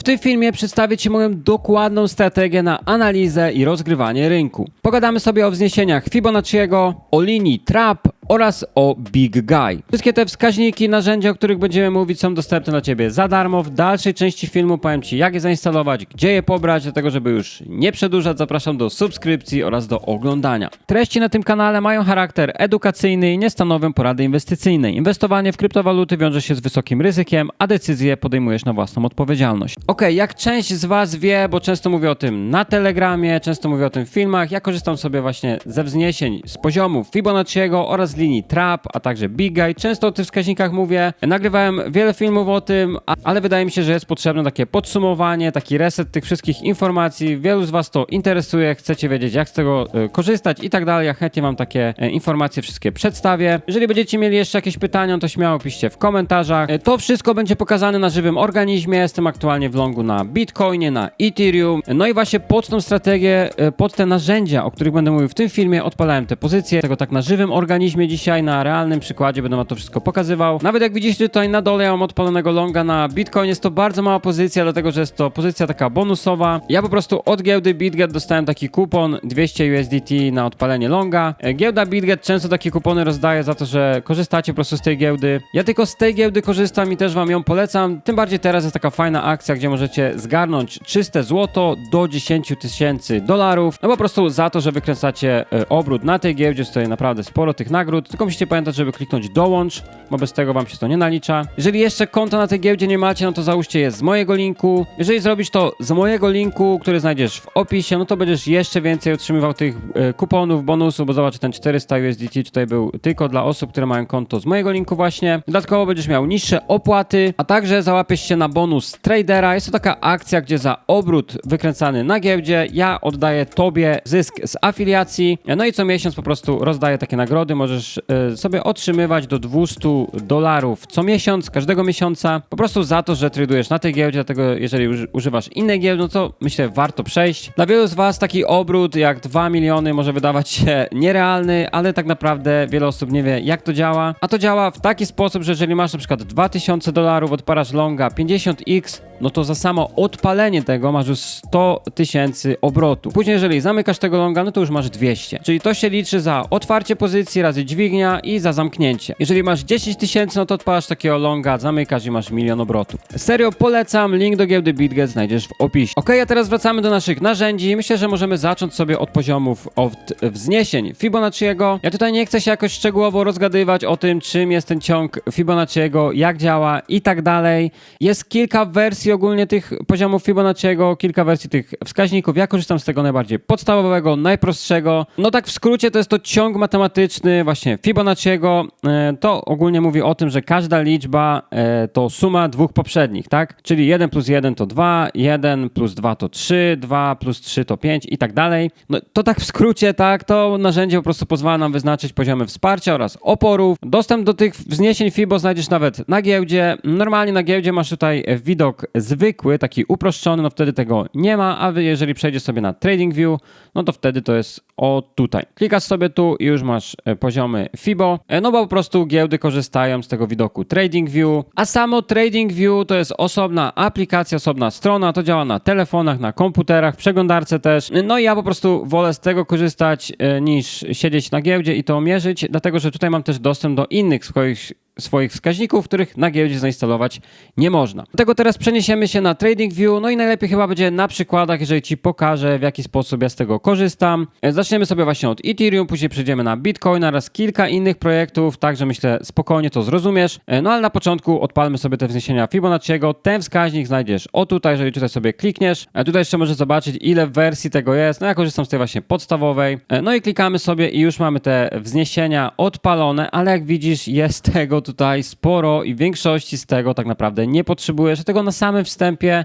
W tym filmie przedstawię Ci moją dokładną strategię na analizę i rozgrywanie rynku. Pogadamy sobie o wzniesieniach Fibonacciego, o linii Trap oraz o Big Guy. Wszystkie te wskaźniki, narzędzia, o których będziemy mówić są dostępne dla Ciebie za darmo. W dalszej części filmu powiem Ci jak je zainstalować, gdzie je pobrać, dlatego żeby już nie przedłużać zapraszam do subskrypcji oraz do oglądania. Treści na tym kanale mają charakter edukacyjny i nie stanowią porady inwestycyjnej. Inwestowanie w kryptowaluty wiąże się z wysokim ryzykiem, a decyzje podejmujesz na własną odpowiedzialność. Ok, jak część z Was wie, bo często mówię o tym na Telegramie, często mówię o tym w filmach, ja korzystam sobie właśnie ze wzniesień z poziomów Fibonacciego oraz linii Trap, a także Big Guy. Często o tych wskaźnikach mówię. Nagrywałem wiele filmów o tym, ale wydaje mi się, że jest potrzebne takie podsumowanie, taki reset tych wszystkich informacji. Wielu z Was to interesuje, chcecie wiedzieć, jak z tego e, korzystać i tak dalej. Ja chętnie Wam takie e, informacje wszystkie przedstawię. Jeżeli będziecie mieli jeszcze jakieś pytania, to śmiało piszcie w komentarzach. E, To wszystko będzie pokazane na żywym organizmie. Jestem aktualnie w longu na Bitcoinie, na Ethereum. No i właśnie pod tą strategię, pod te narzędzia, o których będę mówił w tym filmie, odpalałem te pozycje. Tego tak na żywym organizmie dzisiaj, na realnym przykładzie będę wam to wszystko pokazywał. Nawet jak widzicie tutaj na dole ja mam odpalonego longa na Bitcoin. Jest to bardzo mała pozycja, dlatego że jest to pozycja taka bonusowa. Ja po prostu od giełdy BitGet dostałem taki kupon 200 USDT na odpalenie longa. E, Giełda BitGet często takie kupony rozdaje za to, że korzystacie po prostu z tej giełdy. Ja tylko z tej giełdy korzystam i też wam ją polecam. Tym bardziej teraz jest taka fajna akcja, gdzie możecie zgarnąć czyste złoto do 10 tysięcy dolarów. No po prostu za to, że wykręcacie e, obrót na tej giełdzie. Jest tutaj naprawdę sporo tych nagród. Tylko musicie pamiętać, żeby kliknąć dołącz, bo bez tego wam się to nie nalicza. Jeżeli jeszcze konta na tej giełdzie nie macie, no to załóżcie je z mojego linku. Jeżeli zrobisz to z mojego linku, który znajdziesz w opisie, no to będziesz jeszcze więcej otrzymywał tych e, kuponów, bonusów, bo zobacz, ten 400 USDT tutaj był tylko dla osób, które mają konto z mojego linku właśnie. Dodatkowo będziesz miał niższe opłaty, a także załapiesz się na bonus tradera. Jest to taka akcja, gdzie za obrót wykręcany na giełdzie ja oddaję tobie zysk z afiliacji. No i co miesiąc po prostu rozdaję takie nagrody. Możesz e, sobie otrzymywać do 200 dolarów co miesiąc, każdego miesiąca, po prostu za to, że tradujesz na tej giełdzie, dlatego jeżeli uży- używasz innej giełdy, no to myślę warto przejść. Dla wielu z was taki obrót jak 2 miliony może wydawać się nierealny, ale tak naprawdę wiele osób nie wie jak to działa. A to działa w taki sposób, że jeżeli masz na przykład 2000 dolarów, odparasz longa 50x, no to za samo odpalenie tego masz już 100 tysięcy obrotu. Później jeżeli zamykasz tego longa, no to już masz 200. Czyli to się liczy za otwarcie pozycji razy dźwignia i za zamknięcie. Jeżeli masz 10 tysięcy, no to odpalasz takiego longa, zamykasz i masz milion obrotów. Serio polecam, link do giełdy BitGet znajdziesz w opisie. Ok, a teraz wracamy do naszych narzędzi. Myślę, że możemy zacząć sobie od poziomów od wzniesień Fibonacciego. Ja tutaj nie chcę się jakoś szczegółowo rozgadywać o tym, czym jest ten ciąg Fibonacciego, jak działa i tak dalej. Jest kilka wersji ogólnie tych poziomów Fibonacciego, kilka wersji tych wskaźników. Ja korzystam z tego najbardziej podstawowego, najprostszego. No tak w skrócie to jest to ciąg matematyczny właśnie Fibonacciego. E, To ogólnie mówi o tym, że każda liczba e, to suma dwóch poprzednich, tak? Czyli 1 plus 1 to 2, 1 plus 2 to 3, 2 plus 3 to 5 i tak dalej. No to tak w skrócie, tak? To narzędzie po prostu pozwala nam wyznaczyć poziomy wsparcia oraz oporów. Dostęp do tych wzniesień FIBO znajdziesz nawet na giełdzie. Normalnie na giełdzie masz tutaj widok zwykły, taki uproszczony, no wtedy tego nie ma, a jeżeli przejdziesz sobie na TradingView, no to wtedy to jest o tutaj. Klikasz sobie tu i już masz e, poziomy FIBO, e, no bo po prostu giełdy korzystają z tego widoku TradingView, a samo TradingView to jest osobna aplikacja, osobna strona, to działa na telefonach, na komputerach, przeglądarce też. No i ja po prostu wolę z tego korzystać e, niż siedzieć na giełdzie i to mierzyć, dlatego że tutaj mam też dostęp do innych swoich swoich wskaźników, których na giełdzie zainstalować nie można. Dlatego teraz przeniesiemy się na TradingView, no i najlepiej chyba będzie na przykładach, jeżeli Ci pokażę, w jaki sposób ja z tego korzystam. E, Zaczniemy sobie właśnie od Ethereum, później przejdziemy na Bitcoin oraz kilka innych projektów, także myślę spokojnie to zrozumiesz. E, No ale na początku odpalmy sobie te wzniesienia Fibonacciego. Ten wskaźnik znajdziesz o tutaj, jeżeli tutaj sobie klikniesz. E, Tutaj jeszcze możesz zobaczyć, ile wersji tego jest. No ja korzystam z tej właśnie podstawowej. No i klikamy sobie i już mamy te wzniesienia odpalone, ale jak widzisz, jest tego tutaj sporo i większości z tego tak naprawdę nie potrzebujesz. Dlatego na samym wstępie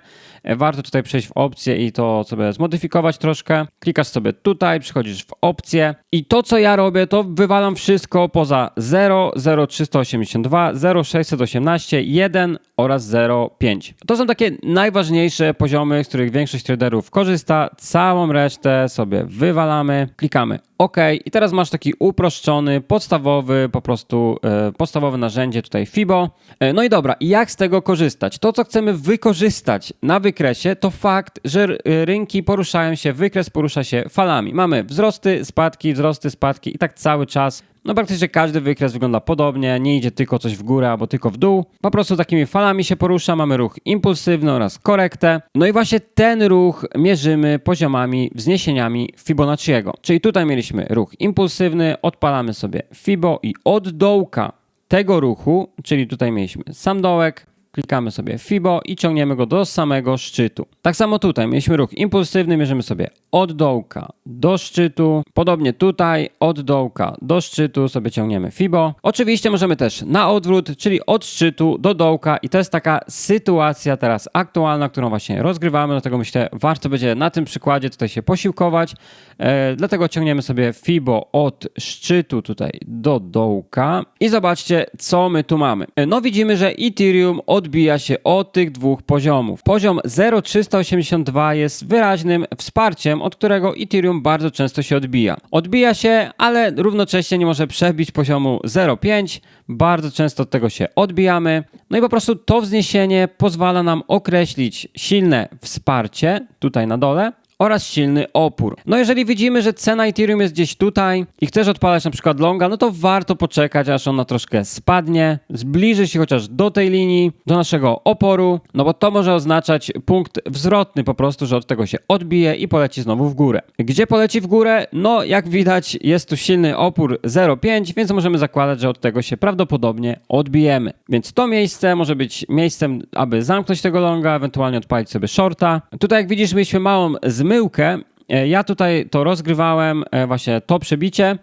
warto tutaj przejść w opcję i to sobie zmodyfikować troszkę. Klikasz sobie tutaj, przychodzisz w opcję i to, co ja robię, to wywalam wszystko poza 0, 0,382, 0,618, 1 oraz 0,5. To są takie najważniejsze poziomy, z których większość traderów korzysta. Całą resztę sobie wywalamy, klikamy OK. I teraz masz taki uproszczony, podstawowy, po prostu e, podstawowe narzędzie tutaj FIBO. E, no i dobra, jak z tego korzystać? To, co chcemy wykorzystać na wykresie, to fakt, że r- rynki poruszają się, wykres porusza się falami. Mamy wzrosty, spadki, wzrosty, spadki i tak cały czas. No praktycznie każdy wykres wygląda podobnie, nie idzie tylko coś w górę albo tylko w dół. Po prostu takimi falami się porusza, mamy ruch impulsywny oraz korektę. No i właśnie ten ruch mierzymy poziomami, wzniesieniami Fibonacciego. Czyli tutaj mieliśmy ruch impulsywny, odpalamy sobie Fibo i od dołka tego ruchu, czyli tutaj mieliśmy sam dołek, klikamy sobie Fibo i ciągniemy go do samego szczytu. Tak samo tutaj mieliśmy ruch impulsywny, mierzymy sobie od dołka do szczytu. Podobnie tutaj od dołka do szczytu sobie ciągniemy Fibo. Oczywiście możemy też na odwrót, czyli od szczytu do dołka i to jest taka sytuacja teraz aktualna, którą właśnie rozgrywamy, dlatego myślę warto będzie na tym przykładzie tutaj się posiłkować. E, dlatego ciągniemy sobie Fibo od szczytu tutaj do dołka i zobaczcie co my tu mamy. E, No widzimy, że Ethereum odbija się od tych dwóch poziomów. Poziom 0,382 jest wyraźnym wsparciem, od którego Ethereum bardzo często się odbija. Odbija się, ale równocześnie nie może przebić poziomu 0,5. Bardzo często od tego się odbijamy. No i po prostu to wzniesienie pozwala nam określić silne wsparcie tutaj na dole oraz silny opór. No jeżeli widzimy, że cena Ethereum jest gdzieś tutaj i chcesz odpalać na przykład longa, no to warto poczekać, aż ona troszkę spadnie, zbliży się chociaż do tej linii, do naszego oporu, no bo to może oznaczać punkt wzrotny po prostu, że od tego się odbije i poleci znowu w górę. Gdzie poleci w górę? No jak widać jest tu silny opór 0,5, więc możemy zakładać, że od tego się prawdopodobnie odbijemy. Więc to miejsce może być miejscem, aby zamknąć tego longa, ewentualnie odpalić sobie shorta. Tutaj jak widzisz, mieliśmy małą zmyłkę. E, Ja tutaj to rozgrywałem, e, właśnie to przebicie.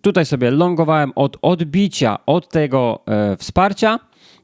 Tutaj sobie longowałem od odbicia od tego e, wsparcia.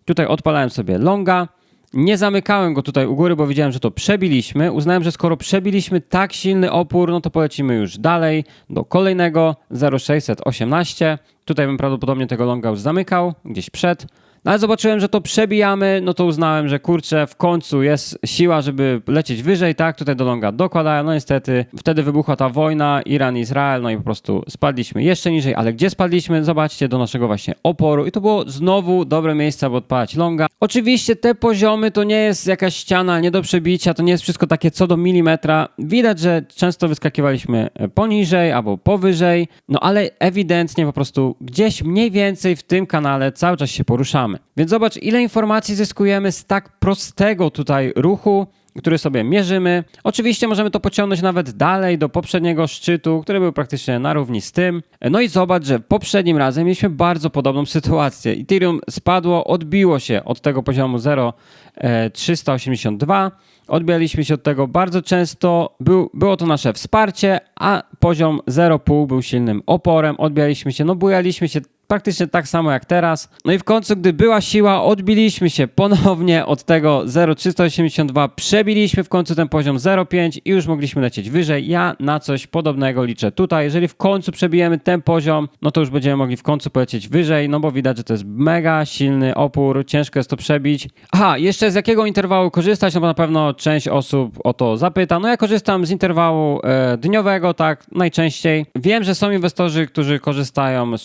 Tutaj odpalałem sobie longa. Nie zamykałem go tutaj u góry, bo widziałem, że to przebiliśmy. Uznałem, że skoro przebiliśmy tak silny opór, no to polecimy już dalej do kolejnego 0618. Tutaj bym prawdopodobnie tego longa już zamykał, gdzieś przed. No ale zobaczyłem, że to przebijamy, no to uznałem, że kurczę, w końcu jest siła, żeby lecieć wyżej, tak? Tutaj do longa dokładałem, no niestety wtedy wybuchła ta wojna, Iran-Izrael, no i po prostu spadliśmy jeszcze niżej, ale gdzie spadliśmy? Zobaczcie, do naszego właśnie oporu i to było znowu dobre miejsce, aby odpalać longa. Oczywiście te poziomy to nie jest jakaś ściana nie do przebicia, to nie jest wszystko takie co do milimetra. Widać, że często wyskakiwaliśmy poniżej albo powyżej, no ale ewidentnie po prostu gdzieś mniej więcej w tym kanale cały czas się poruszamy. Więc zobacz, ile informacji zyskujemy z tak prostego tutaj ruchu, który sobie mierzymy. Oczywiście możemy to pociągnąć nawet dalej do poprzedniego szczytu, który był praktycznie na równi z tym. No i zobacz, że poprzednim razem mieliśmy bardzo podobną sytuację. Ethereum spadło, odbiło się od tego poziomu 0,382. Odbijaliśmy się od tego bardzo często. Był, było to nasze wsparcie, a poziom 0,5 był silnym oporem. Odbijaliśmy się, no bujaliśmy się praktycznie tak samo jak teraz. No i w końcu, gdy była siła, odbiliśmy się ponownie od tego 0,382, przebiliśmy w końcu ten poziom 0,5 i już mogliśmy lecieć wyżej. Ja na coś podobnego liczę tutaj. Jeżeli w końcu przebijemy ten poziom, no to już będziemy mogli w końcu polecieć wyżej, no bo widać, że to jest mega silny opór, ciężko jest to przebić. Aha, jeszcze z jakiego interwału korzystać, no bo na pewno część osób o to zapyta. No ja korzystam z interwału e, dniowego, tak, najczęściej. Wiem, że są inwestorzy, którzy korzystają z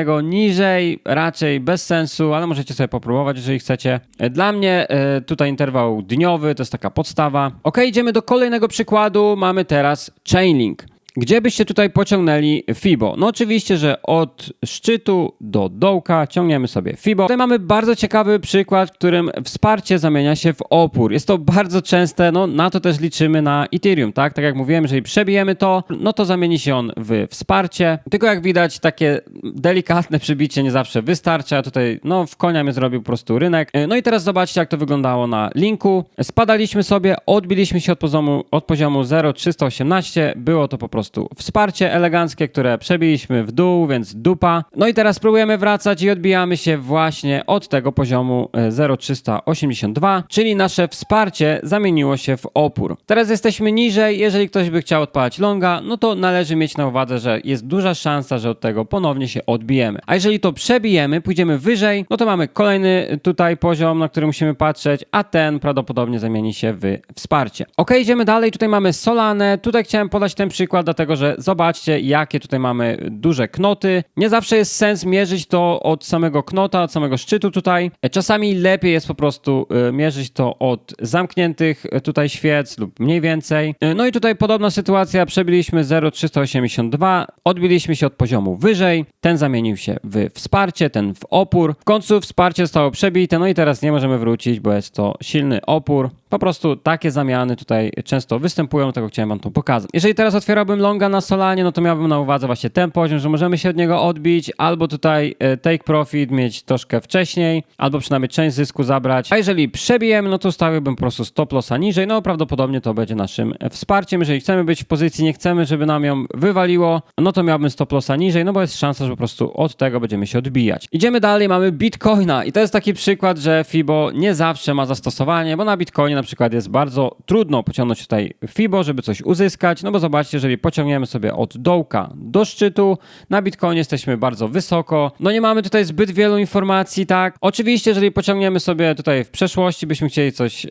4-godzinnego, niżej raczej bez sensu, ale możecie sobie popróbować, jeżeli chcecie. Dla mnie e, tutaj interwał dniowy to jest taka podstawa. Ok, idziemy do kolejnego przykładu. Mamy teraz Chainlink. Gdzie byście tutaj pociągnęli FIBO? No oczywiście, że od szczytu do dołka ciągniemy sobie FIBO. Tutaj mamy bardzo ciekawy przykład, w którym wsparcie zamienia się w opór. Jest to bardzo częste, no na to też liczymy na Ethereum, tak? Tak jak mówiłem, jeżeli przebijemy to, no to zamieni się on w wsparcie. Tylko jak widać, takie delikatne przybicie nie zawsze wystarcza. Tutaj, no w konia mnie zrobił po prostu rynek. No i teraz zobaczcie, jak to wyglądało na linku. Spadaliśmy sobie, odbiliśmy się od poziomu, od poziomu 0,318. Było to po prostu wsparcie eleganckie, które przebiliśmy w dół, więc dupa. No i teraz próbujemy wracać i odbijamy się właśnie od tego poziomu e, 0,382, czyli nasze wsparcie zamieniło się w opór. Teraz jesteśmy niżej, jeżeli ktoś by chciał odpalać longa, no to należy mieć na uwadze, że jest duża szansa, że od tego ponownie się odbijemy. A jeżeli to przebijemy, pójdziemy wyżej, no to mamy kolejny tutaj poziom, na który musimy patrzeć, a ten prawdopodobnie zamieni się w wsparcie. Ok, idziemy dalej, tutaj mamy Solanę, tutaj chciałem podać ten przykład, dlatego że zobaczcie, jakie tutaj mamy duże knoty. Nie zawsze jest sens mierzyć to od samego knota, od samego szczytu tutaj. E, Czasami lepiej jest po prostu e, mierzyć to od zamkniętych e, tutaj świec lub mniej więcej. No i tutaj podobna sytuacja, przebiliśmy 0,382, odbiliśmy się od poziomu wyżej, ten zamienił się w wsparcie, ten w opór. W końcu wsparcie zostało przebite, no i teraz nie możemy wrócić, bo jest to silny opór. Po prostu takie zamiany tutaj często występują, dlatego chciałem wam to pokazać. Jeżeli teraz otwierałbym longa na Solanie, no to miałbym na uwadze właśnie ten poziom, że możemy się od niego odbić, albo tutaj e, take profit mieć troszkę wcześniej, albo przynajmniej część zysku zabrać. A jeżeli przebijemy, no to stawiłbym po prostu stop lossa niżej, no prawdopodobnie to będzie naszym e, wsparciem. Jeżeli chcemy być w pozycji, nie chcemy, żeby nam ją wywaliło, no to miałbym stop lossa niżej, no bo jest szansa, że po prostu od tego będziemy się odbijać. Idziemy dalej, mamy Bitcoina i to jest taki przykład, że FIBO nie zawsze ma zastosowanie, bo na Bitcoinie na przykład jest bardzo trudno pociągnąć tutaj FIBO, żeby coś uzyskać, no bo zobaczcie, jeżeli pociągniemy sobie od dołka do szczytu, na Bitcoinie jesteśmy bardzo wysoko, no nie mamy tutaj zbyt wielu informacji, tak? Oczywiście, jeżeli pociągniemy sobie tutaj w przeszłości, byśmy chcieli coś yy,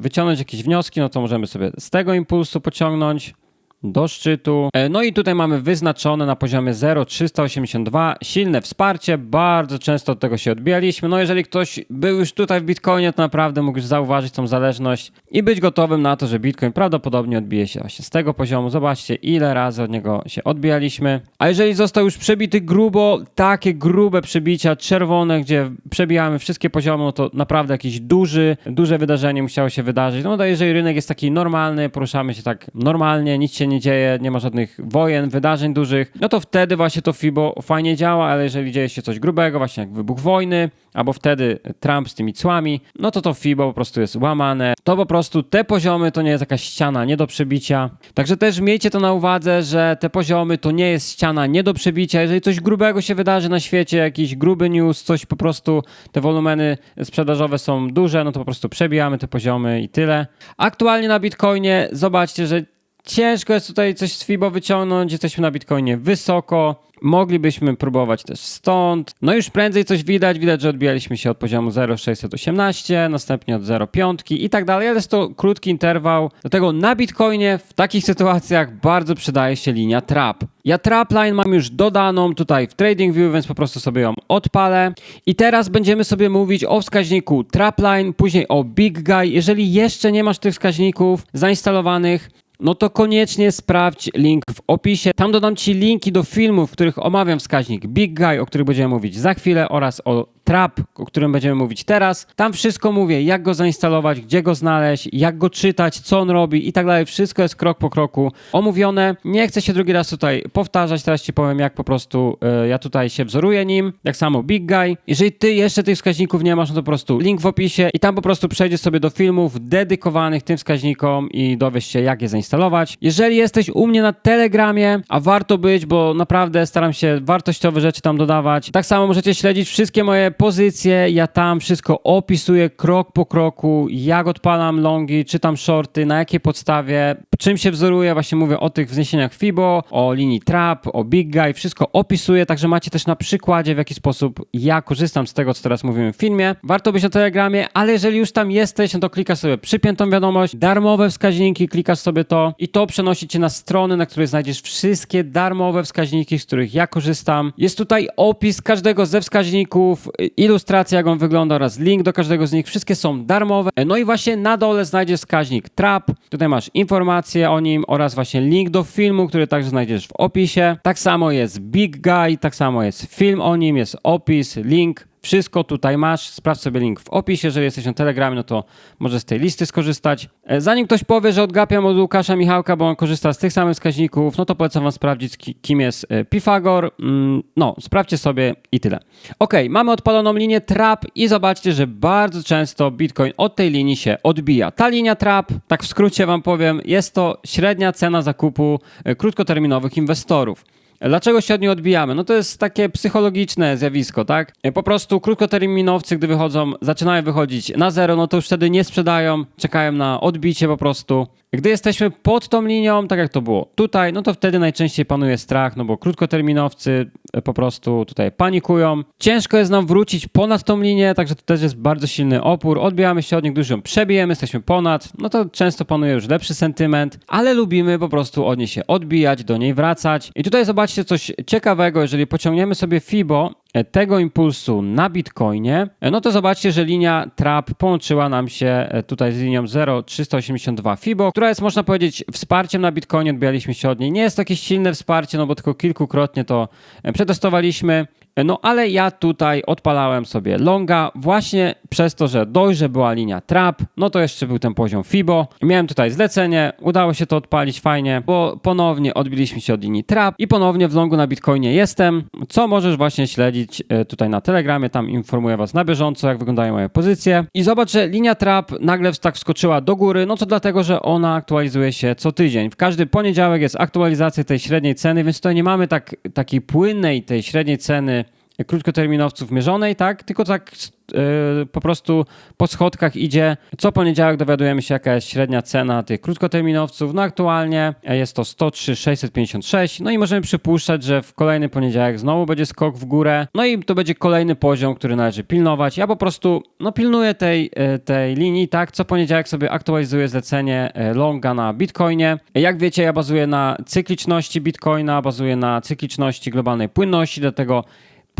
wyciągnąć, jakieś wnioski, no to możemy sobie z tego impulsu pociągnąć do szczytu. E, No i tutaj mamy wyznaczone na poziomie 0,382 silne wsparcie. Bardzo często od tego się odbijaliśmy. No jeżeli ktoś był już tutaj w Bitcoinie, to naprawdę mógł już zauważyć tą zależność i być gotowym na to, że Bitcoin prawdopodobnie odbije się właśnie z tego poziomu. Zobaczcie, ile razy od niego się odbijaliśmy. A jeżeli został już przebity grubo, takie grube przebicia czerwone, gdzie przebijamy wszystkie poziomy, no to naprawdę jakieś duży, duże wydarzenie musiało się wydarzyć. No to jeżeli rynek jest taki normalny, poruszamy się tak normalnie, nic się nie dzieje, nie ma żadnych wojen, wydarzeń dużych, no to wtedy właśnie to FIBO fajnie działa, ale jeżeli dzieje się coś grubego, właśnie jak wybuch wojny, albo wtedy Trump z tymi cłami, no to to FIBO po prostu jest łamane. To po prostu te poziomy to nie jest jakaś ściana nie do przebicia. Także też miejcie to na uwadze, że te poziomy to nie jest ściana nie do przebicia. Jeżeli coś grubego się wydarzy na świecie, jakiś gruby news, coś po prostu, te wolumeny sprzedażowe są duże, no to po prostu przebijamy te poziomy i tyle. Aktualnie na Bitcoinie zobaczcie, że Ciężko jest tutaj coś z FIBO wyciągnąć, jesteśmy na Bitcoinie wysoko. Moglibyśmy próbować też stąd. No już prędzej coś widać, widać, że odbijaliśmy się od poziomu 0,618, następnie od 0,5 i tak dalej, ale jest to krótki interwał. Dlatego na Bitcoinie w takich sytuacjach bardzo przydaje się linia trap. Ja trapline mam już dodaną tutaj w TradingView, więc po prostu sobie ją odpalę. I teraz będziemy sobie mówić o wskaźniku trapline, później o big guy. Jeżeli jeszcze nie masz tych wskaźników zainstalowanych, no to koniecznie sprawdź link w opisie. Tam dodam Ci linki do filmów, w których omawiam wskaźnik Big Guy, o których będziemy mówić za chwilę, oraz o Trap, o którym będziemy mówić teraz. Tam wszystko mówię, jak go zainstalować, gdzie go znaleźć, jak go czytać, co on robi i tak dalej. Wszystko jest krok po kroku omówione. Nie chcę się drugi raz tutaj powtarzać, teraz Ci powiem, jak po prostu y, ja tutaj się wzoruję nim. Jak samo Big Guy. Jeżeli Ty jeszcze tych wskaźników nie masz, no to po prostu link w opisie i tam po prostu przejdziesz sobie do filmów dedykowanych tym wskaźnikom i dowiesz się, jak je zainstalować. Jeżeli jesteś u mnie na Telegramie, a warto być, bo naprawdę staram się wartościowe rzeczy tam dodawać. Tak samo możecie śledzić wszystkie moje pozycje, ja tam wszystko opisuję krok po kroku, jak odpalam longi, czytam shorty, na jakiej podstawie, czym się wzoruję, właśnie mówię o tych wzniesieniach FIBO, o linii trap, o big guy, wszystko opisuję, także macie też na przykładzie w jaki sposób ja korzystam z tego, co teraz mówimy w filmie. Warto być na Telegramie, ale jeżeli już tam jesteś, no to klikasz sobie przypiętą wiadomość, darmowe wskaźniki, klikasz sobie to i to przenosi cię na stronę, na której znajdziesz wszystkie darmowe wskaźniki, z których ja korzystam. Jest tutaj opis każdego ze wskaźników, ilustracja jak on wygląda oraz link do każdego z nich. Wszystkie są darmowe. No i właśnie na dole znajdziesz wskaźnik TRAP. Tutaj masz informacje o nim oraz właśnie link do filmu, który także znajdziesz w opisie. Tak samo jest Big Guy, tak samo jest film o nim, jest opis, link. Wszystko tutaj masz, sprawdź sobie link w opisie, jeżeli jesteś na Telegramie, no to możesz z tej listy skorzystać. E, Zanim ktoś powie, że odgapiam od Łukasza Michałka, bo on korzysta z tych samych wskaźników, no to polecam wam sprawdzić, ki- kim jest e, Pifagor. Mm, No, sprawdźcie sobie i tyle. Ok, mamy odpaloną linię trap i zobaczcie, że bardzo często Bitcoin od tej linii się odbija. Ta linia trap, tak w skrócie wam powiem, jest to średnia cena zakupu e, krótkoterminowych inwestorów. Dlaczego się od niej odbijamy? No to jest takie psychologiczne zjawisko, tak? Po prostu krótkoterminowcy, gdy wychodzą, zaczynają wychodzić na zero, no to już wtedy nie sprzedają, czekają na odbicie po prostu. Gdy jesteśmy pod tą linią, tak jak to było tutaj, no to wtedy najczęściej panuje strach, no bo krótkoterminowcy po prostu tutaj panikują. Ciężko jest nam wrócić ponad tą linię, także to też jest bardzo silny opór. Odbijamy się od gdyż ją przebijemy, jesteśmy ponad, no to często panuje już lepszy sentyment, ale lubimy po prostu od niej się odbijać, do niej wracać. I tutaj zobaczcie coś ciekawego, jeżeli pociągniemy sobie FIBO e, tego impulsu na Bitcoinie, e, no to zobaczcie, że linia trap połączyła nam się e, tutaj z linią 0,382 FIBO, która jest można powiedzieć wsparciem na Bitcoinie, odbijaliśmy się od niej. Nie jest to jakieś silne wsparcie, no bo tylko kilkukrotnie to przetestowaliśmy. No ale ja tutaj odpalałem sobie longa właśnie przez to, że dość, że była linia trap, no to jeszcze był ten poziom FIBO. Miałem tutaj zlecenie, udało się to odpalić fajnie, bo ponownie odbiliśmy się od linii trap i ponownie w longu na Bitcoinie jestem, co możesz właśnie śledzić e, tutaj na Telegramie, tam informuję was na bieżąco, jak wyglądają moje pozycje. I zobacz, że linia trap nagle tak wskoczyła do góry, no to dlatego, że ona aktualizuje się co tydzień. W każdy poniedziałek jest aktualizacja tej średniej ceny, więc tutaj nie mamy tak, takiej płynnej tej średniej ceny krótkoterminowców mierzonej, tak? Tylko tak yy, po prostu po schodkach idzie. Co poniedziałek dowiadujemy się, jaka jest średnia cena tych krótkoterminowców. No aktualnie jest to 103 656. No i możemy przypuszczać, że w kolejny poniedziałek znowu będzie skok w górę. No i to będzie kolejny poziom, który należy pilnować. Ja po prostu no, pilnuję tej, yy, tej linii, tak? Co poniedziałek sobie aktualizuję zlecenie longa na Bitcoinie. Jak wiecie, ja bazuję na cykliczności Bitcoina, bazuję na cykliczności globalnej płynności, dlatego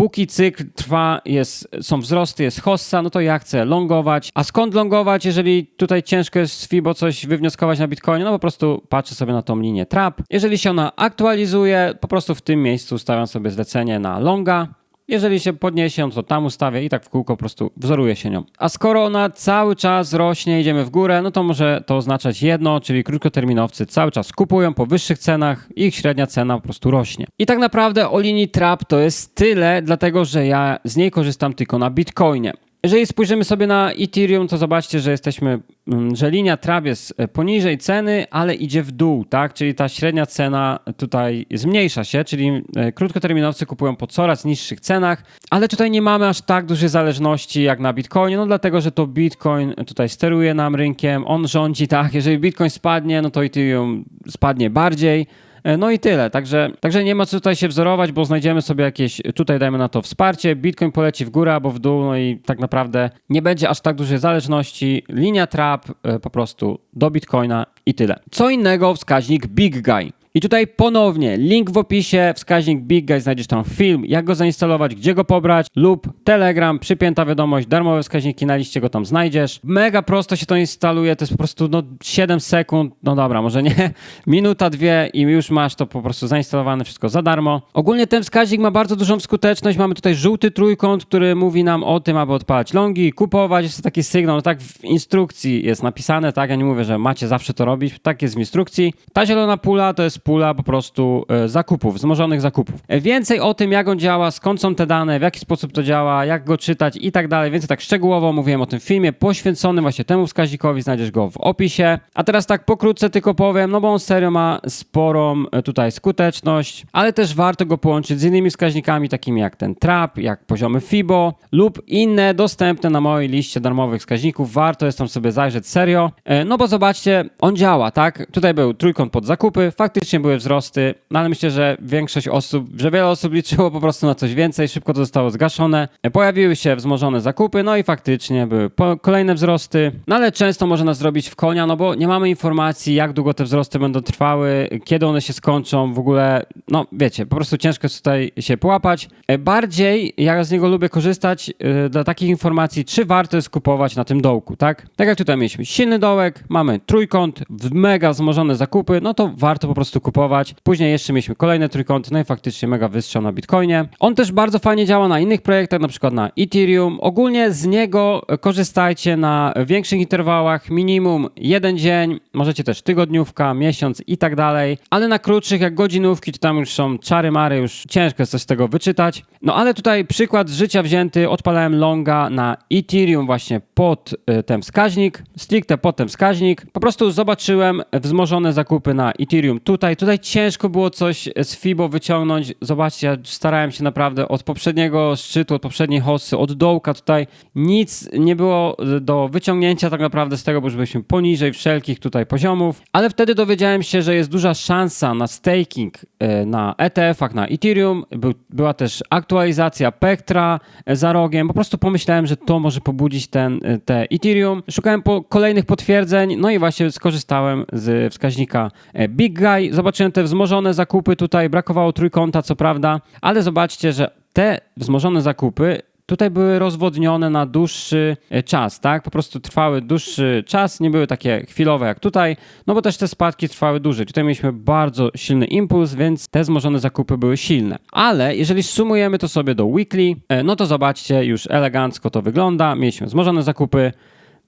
Póki cykl trwa, jest, są wzrosty, jest hossa, no to ja chcę longować. A skąd longować, jeżeli tutaj ciężko jest z FIBO coś wywnioskować na Bitcoinie? No po prostu patrzę sobie na tą linię trap. Jeżeli się ona aktualizuje, po prostu w tym miejscu stawiam sobie zlecenie na longa. Jeżeli się podniesie, no to tam ustawię i tak w kółko po prostu wzoruję się nią. A skoro ona cały czas rośnie, idziemy w górę, no to może to oznaczać jedno, czyli krótkoterminowcy cały czas kupują po wyższych cenach i ich średnia cena po prostu rośnie. I tak naprawdę o linii trap to jest tyle, dlatego że ja z niej korzystam tylko na Bitcoinie. Jeżeli spojrzymy sobie na Ethereum, to zobaczcie, że jesteśmy, mm, że linia trap jest e, poniżej ceny, ale idzie w dół, tak? Czyli ta średnia cena tutaj zmniejsza się, czyli e, krótkoterminowcy kupują po coraz niższych cenach, ale tutaj nie mamy aż tak dużej zależności jak na Bitcoinie, no dlatego, że to Bitcoin tutaj steruje nam rynkiem, on rządzi, tak? Jeżeli Bitcoin spadnie, no to Ethereum spadnie bardziej. E, No i tyle, także, także nie ma co tutaj się wzorować, bo znajdziemy sobie jakieś, tutaj dajmy na to wsparcie, Bitcoin poleci w górę albo w dół, no i tak naprawdę nie będzie aż tak dużej zależności, linia trap e, po prostu do Bitcoina i tyle. Co innego wskaźnik Big Guy. I tutaj ponownie link w opisie, wskaźnik Big Guy, znajdziesz tam film, jak go zainstalować, gdzie go pobrać lub Telegram, przypięta wiadomość, darmowe wskaźniki na liście go tam znajdziesz. Mega prosto się to instaluje, to jest po prostu no 7 sekund, no dobra, może nie, minuta, dwie i już masz to po prostu zainstalowane wszystko za darmo. Ogólnie ten wskaźnik ma bardzo dużą skuteczność, mamy tutaj żółty trójkąt, który mówi nam o tym, aby odpalać longi, kupować, jest to taki sygnał, no tak w instrukcji jest napisane, tak, ja nie mówię, że macie zawsze to robić, tak jest w instrukcji. Ta zielona pula to jest pula po prostu e, zakupów, wzmożonych zakupów. E, Więcej o tym, jak on działa, skąd są te dane, w jaki sposób to działa, jak go czytać i tak dalej, więcej tak szczegółowo mówiłem o tym filmie poświęconym właśnie temu wskaźnikowi, znajdziesz go w opisie. A teraz tak pokrótce tylko powiem, no bo on serio ma sporą e, tutaj skuteczność, ale też warto go połączyć z innymi wskaźnikami, takimi jak ten trap, jak poziomy FIBO lub inne dostępne na mojej liście darmowych wskaźników. Warto jest tam sobie zajrzeć serio, no bo zobaczcie, on działa, tak? Tutaj był trójkąt pod zakupy, faktycznie były wzrosty, no ale myślę, że większość osób, że wiele osób liczyło po prostu na coś więcej, szybko to zostało zgaszone. Pojawiły się wzmożone zakupy, no i faktycznie były kolejne wzrosty, no ale często może nas zrobić w konia, no bo nie mamy informacji, jak długo te wzrosty będą trwały, kiedy one się skończą, w ogóle, no wiecie, po prostu ciężko jest tutaj się połapać. E, Bardziej ja z niego lubię korzystać e, dla takich informacji, czy warto jest kupować na tym dołku, tak? Tak jak tutaj mieliśmy silny dołek, mamy trójkąt, mega wzmożone zakupy, no to warto po prostu kupować. Później jeszcze mieliśmy kolejne trójkąty, no i faktycznie mega wystrzał na Bitcoinie. On też bardzo fajnie działa na innych projektach, na przykład na Ethereum. Ogólnie z niego korzystajcie na większych interwałach, minimum jeden dzień, możecie też tygodniówka, miesiąc i tak dalej, ale na krótszych jak godzinówki, to tam już są czary mary, już ciężko jest coś z tego wyczytać. No ale tutaj przykład z życia wzięty, odpalałem longa na Ethereum właśnie pod y, ten wskaźnik, stricte pod ten wskaźnik. Po prostu zobaczyłem wzmożone zakupy na Ethereum tutaj tutaj, tutaj ciężko było coś z FIBO wyciągnąć. Zobaczcie, ja starałem się naprawdę od poprzedniego szczytu, od poprzedniej hossy, od dołka tutaj nic nie było do wyciągnięcia tak naprawdę z tego, bo już byliśmy poniżej wszelkich tutaj poziomów, ale wtedy dowiedziałem się, że jest duża szansa na staking e, na ETF-ach, na Ethereum. Był, była też aktualizacja Pectra e, za rogiem. Po prostu pomyślałem, że to może pobudzić ten, e, te Ethereum. Szukałem po kolejnych potwierdzeń, no i właśnie skorzystałem z wskaźnika Big Guy. Zobaczyłem te wzmożone zakupy tutaj, brakowało trójkąta, co prawda, ale zobaczcie, że te wzmożone zakupy tutaj były rozwodnione na dłuższy e, czas, tak? Po prostu trwały dłuższy czas, nie były takie chwilowe jak tutaj, no bo też te spadki trwały dłużej. Tutaj mieliśmy bardzo silny impuls, więc te wzmożone zakupy były silne. Ale jeżeli sumujemy to sobie do weekly, e, no to zobaczcie, już elegancko to wygląda. Mieliśmy wzmożone zakupy,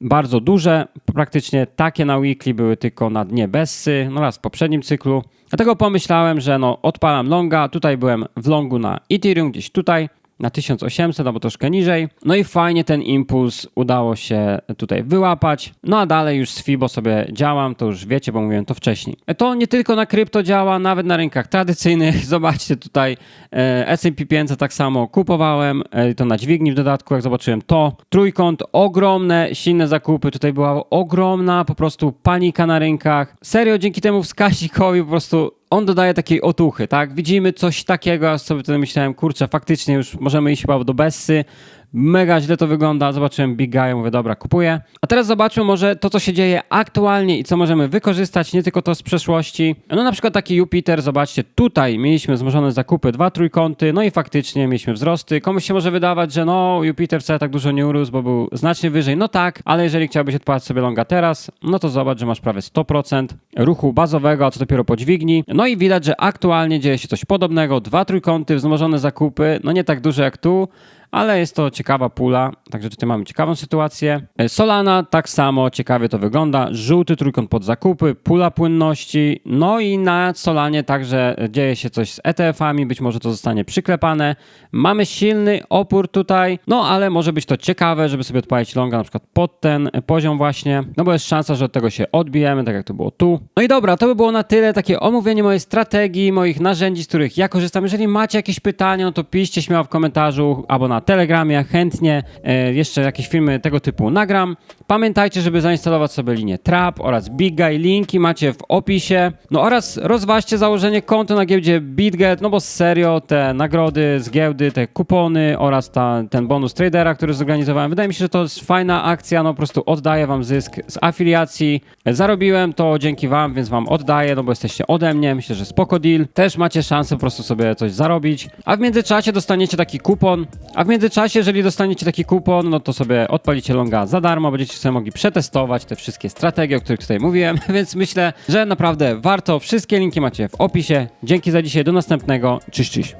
bardzo duże, praktycznie takie na weekly były tylko na dnie Bessy, no raz w poprzednim cyklu. Dlatego pomyślałem, że no odpalam longa, tutaj byłem w longu na Ethereum, gdzieś tutaj, na 1800 albo troszkę niżej. No i fajnie ten impuls udało się tutaj wyłapać. No a dalej już z FIBO sobie działam, to już wiecie, bo mówiłem to wcześniej. To nie tylko na krypto działa, nawet na rynkach tradycyjnych. Zobaczcie tutaj e, S&P 500 tak samo kupowałem, e, to na dźwigni w dodatku, jak zobaczyłem to. Trójkąt, ogromne, silne zakupy, tutaj była ogromna po prostu panika na rynkach. Serio, dzięki temu wskaźnikowi po prostu on dodaje takiej otuchy, tak? Widzimy coś takiego, a sobie wtedy myślałem, kurczę, faktycznie już możemy iść chyba do Bessy. Mega źle to wygląda. Zobaczyłem Big Guy, mówię, dobra, kupuję. A teraz zobaczmy może to, co się dzieje aktualnie i co możemy wykorzystać, nie tylko to z przeszłości. No na przykład taki Jupiter, zobaczcie, tutaj mieliśmy wzmożone zakupy, dwa trójkąty, no i faktycznie mieliśmy wzrosty. Komuś się może wydawać, że no Jupiter wcale tak dużo nie urósł, bo był znacznie wyżej. No tak, ale jeżeli chciałbyś odpalać sobie longa teraz, no to zobacz, że masz prawie 100% ruchu bazowego, a co dopiero podźwigni. No i widać, że aktualnie dzieje się coś podobnego. Dwa trójkąty, wzmożone zakupy, no nie tak duże jak tu, ale jest to ciekawa pula, także tutaj mamy ciekawą sytuację. E, Solana tak samo ciekawie to wygląda, żółty trójkąt pod zakupy, pula płynności, no i na Solanie także dzieje się coś z ETF-ami, być może to zostanie przyklepane. Mamy silny opór tutaj, no ale może być to ciekawe, żeby sobie odpalić longa na przykład pod ten poziom właśnie, no bo jest szansa, że od tego się odbijemy, tak jak to było tu. No i dobra, to by było na tyle, takie omówienie mojej strategii, moich narzędzi, z których ja korzystam. Jeżeli macie jakieś pytania, no to piszcie śmiało w komentarzu albo na Telegramie, chętnie e, jeszcze jakieś filmy tego typu nagram. Pamiętajcie, żeby zainstalować sobie linię Trap oraz Big Guy, linki macie w opisie. No oraz rozważcie założenie konta na giełdzie BitGet, no bo serio te nagrody z giełdy, te kupony oraz ta, ten bonus tradera, który zorganizowałem, wydaje mi się, że to jest fajna akcja, no po prostu oddaję wam zysk z afiliacji. Zarobiłem to dzięki wam, więc wam oddaję, no bo jesteście ode mnie, myślę, że spoko deal. Też macie szansę po prostu sobie coś zarobić. A w międzyczasie dostaniecie taki kupon, a w międzyczasie, jeżeli dostaniecie taki kupon, no to sobie odpalicie longa za darmo, będziecie sobie mogli przetestować te wszystkie strategie, o których tutaj mówiłem, więc myślę, że naprawdę warto. Wszystkie linki macie w opisie. Dzięki za dzisiaj, do następnego. Cześć.